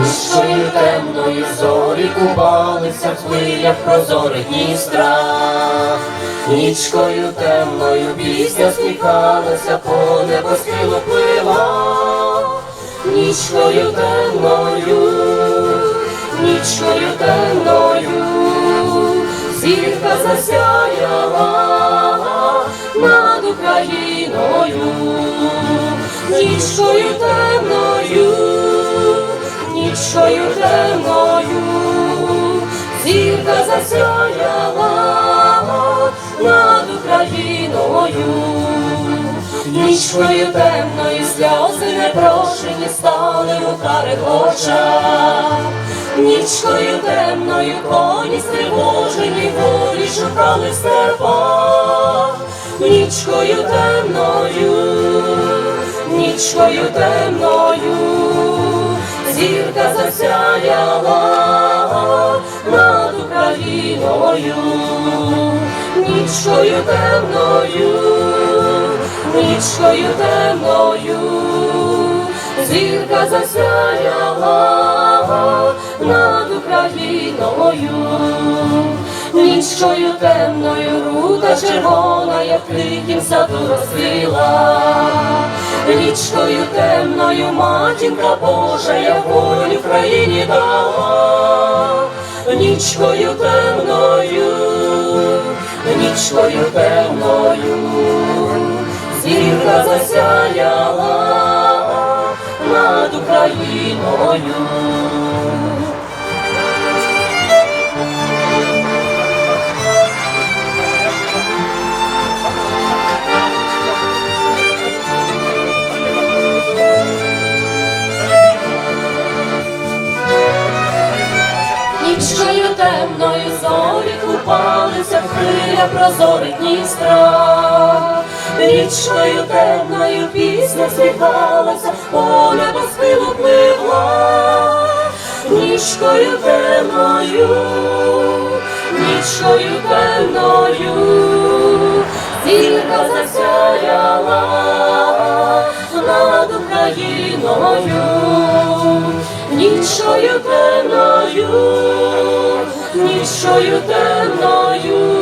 Нічкою темної зорі купалися в хвилях прозорих Дністра. Нічкою темною пісня сміхалася, по небосхилу плила. Нічкою темною, нічкою темною, зірка засяяла над Україною, нічкою темною, нічкою темною, зірка засяяла над Україною. Нічкою темною сльози непрошені стали у карих очах. Нічкою темною коні стривожені волі шукали в. Нічкою темною, нічкою темною, зірка засяяла над Україною. Нічкою темною, нічкою темною, зірка засяяла над Україною, нічкою темною рута червона, як в тихім саду розкрила, нічкою темною матінка Божа, я волю країні дала, нічкою темною, нічкою темною, зірка засяяла над Україною. Купалися в хвиля прозорих Дністра. Річкою темною пісня сміхалася, по небосхилу пливла. Нічкою темною, нічкою темною, зірка засяяла над Україною. Нічою темною, нічою темною,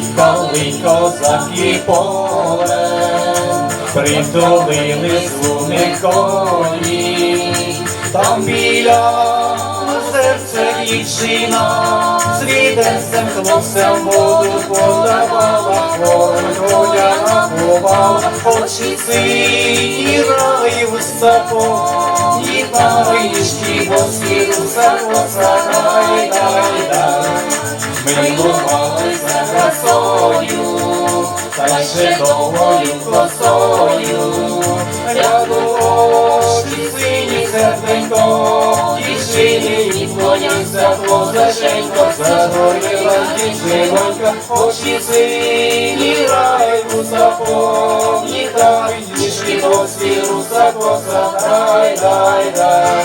Їхали козаки полем, притулили злуни коні, там біля серця дівчина, свіденцем хлопцем воду подавала, воля набувала, очі сині рай сапо, і паришки босі у сапо, сарай, дай, дай. Милувалися красою, та ще довгою косою, ряду очі сині серденько, дівчині клонявся позашенько, загоріла дівчинонька, очі сині рай русако, ніхай ніжки босі русако, дай, дай, дай.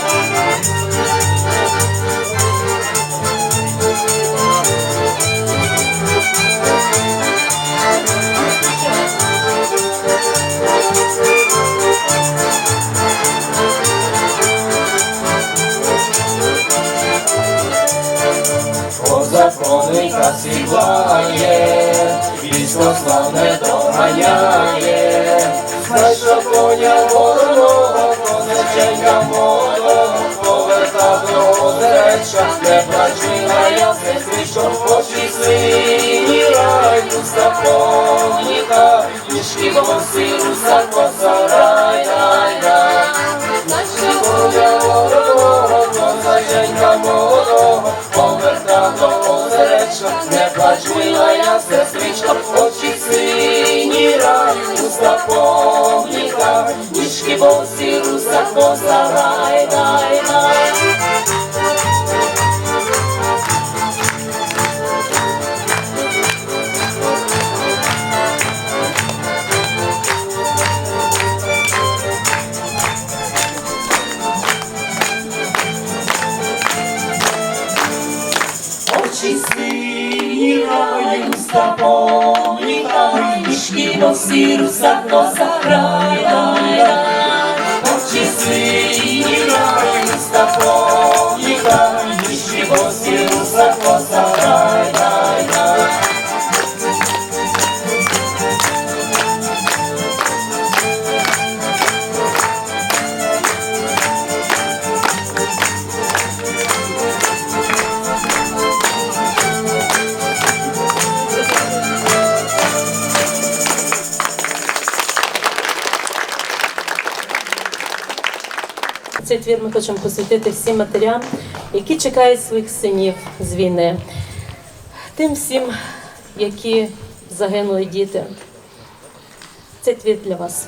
Позаконника сідлає, військо славне доганяє, знайшов коня вороного, козаченька молодого, повертав до озереча, де плачила я сестричко, очі сині рай, руса повніка, ніжки босі, руса коса, Щоб очі сині рай, уста помніка, ніжки босі, руса коса, Inocirus a nossa praia. цей твір ми хочемо посвятити всім матерям, які чекають своїх синів з війни, тим всім, які загинули діти. Цей твір для вас.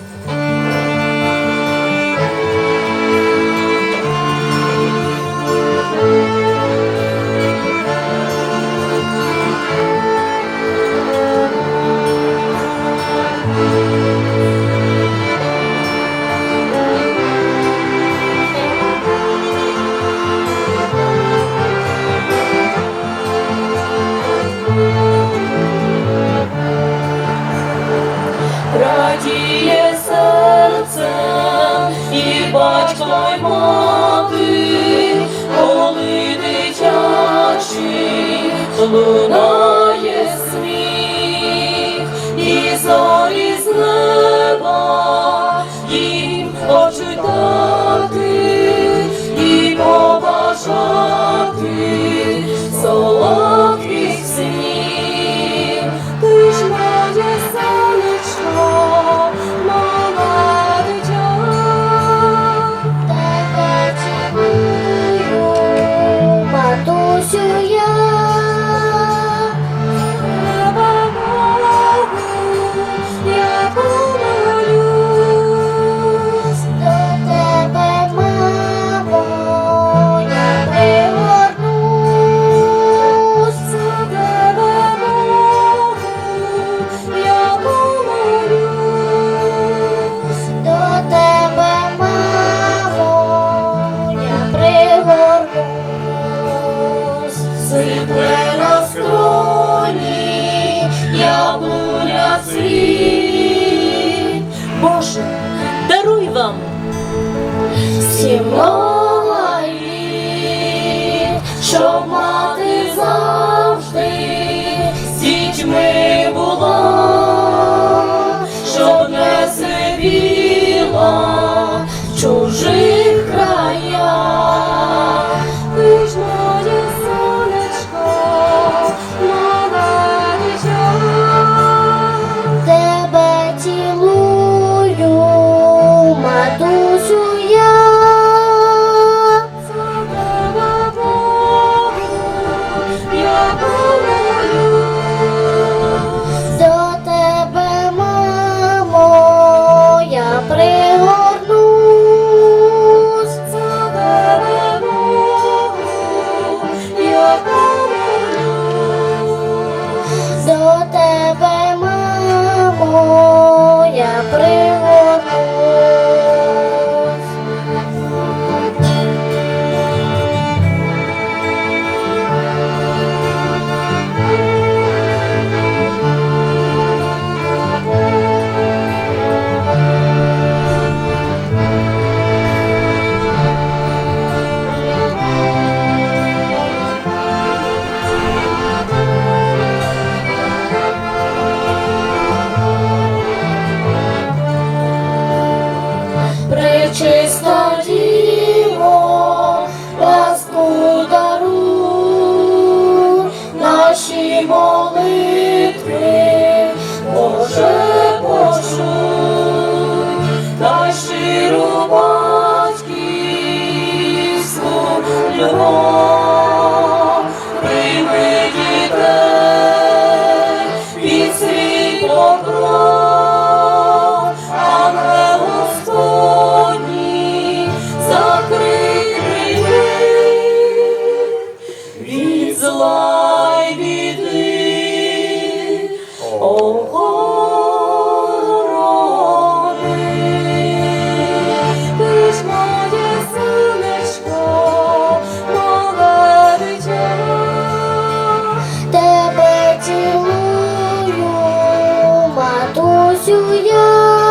Absoluto. земної. Lord. працює.